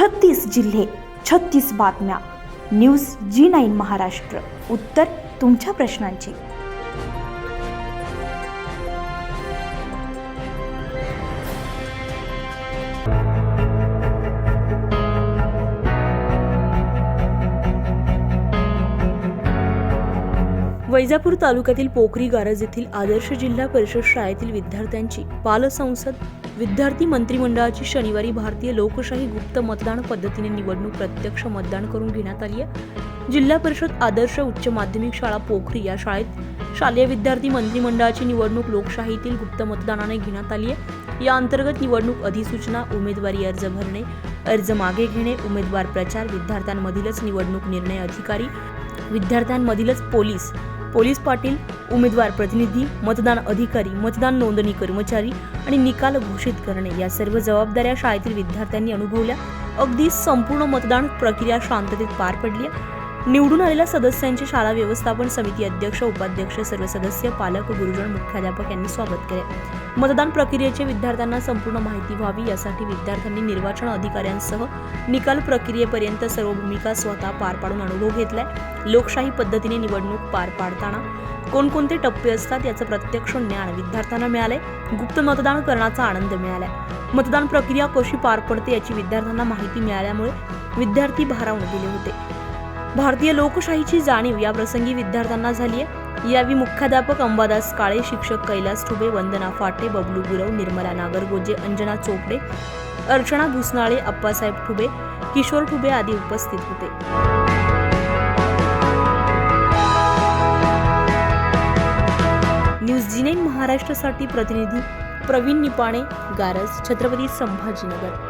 छत्तीस जिल्हे छत्तीस बातम्या. News Zee nine Maharashtra. उत्तर तुमच्या प्रश्नांची. वैजापूर तालुक्यातील पोखरी गारज येथील आदर्श जिल्हा परिषद शाळेतील विद्यार्थ्यांची बालसंसद विद्यार्थी मंत्रिमंडळाची शनिवारी भारतीय लोकशाही गुप्त मतदान पद्धतीने निवडणूक प्रत्यक्ष मतदान करून घेण्यात आली आहे. जिल्हा परिषद आदर्श उच्च माध्यमिक शाळा पोखरी या शाळेत शालेय विद्यार्थी मंत्रिमंडळाची निवडणूक लोकशाहीतील गुप्त मतदानाने घेण्यात आली आहे. या अंतर्गत निवडणूक अधिसूचना उमेदवारी अर्ज भरणे अर्ज मागे घेणे उमेदवार प्रचार विद्यार्थ्यांमधीलच निवडणूक निर्णय अधिकारी विद्यार्थ्यांमधीलच पोलीस पोलीस पाटील उमेदवार प्रतिनिधी मतदान अधिकारी मतदान नोंदणी कर्मचारी आणि निकाल घोषित करणे या सर्व जबाबदाऱ्या शाळेतील विद्यार्थ्यांनी अनुभवल्या. अगदी संपूर्ण मतदान प्रक्रिया शांततेत पार पडली निवडून आलेल्या सदस्यांचे शाळा व्यवस्थापन समिती अध्यक्ष उपाध्यक्ष सर्व सदस्य पालक गुरुजन मुख्याध्यापक यांनी स्वागत केले. मतदान प्रक्रियेचे विद्यार्थ्यांना संपूर्ण माहिती व्हावी यासाठी विद्यार्थ्यांनी निर्वाचन अधिकाऱ्यांसह निकाल प्रक्रियेपर्यंत सर्व भूमिका स्वतः पार पाडून अनुभव घेतलाय. लोकशाही पद्धतीने निवडणूक पार पाडताना कोणकोणते टप्पे असतात याचं प्रत्यक्ष ज्ञान विद्यार्थ्यांना मिळालंय. गुप्त मतदान करण्याचा आनंद मिळालाय. मतदान प्रक्रिया कशी पार पडते याची विद्यार्थ्यांना माहिती मिळाल्यामुळे विद्यार्थी भारावून गेले होते. भारतीय लोकशाहीची जाणीव या प्रसंगी विद्यार्थ्यांना झाली आहे. यावेळी मुख्याध्यापक अंबादास काळे शिक्षक कैलास ठुबे वंदना फाटे बबलू गुरव निर्मला नागरगोजे अंजना चोपडे अर्चना भुसनाळे अप्पासाहेब ठुबे किशोर ठुबे आदी उपस्थित होते. न्यूज जी नाईन महाराष्ट्रासाठी प्रतिनिधी प्रवीण निपाणे गारज छत्रपती संभाजीनगर.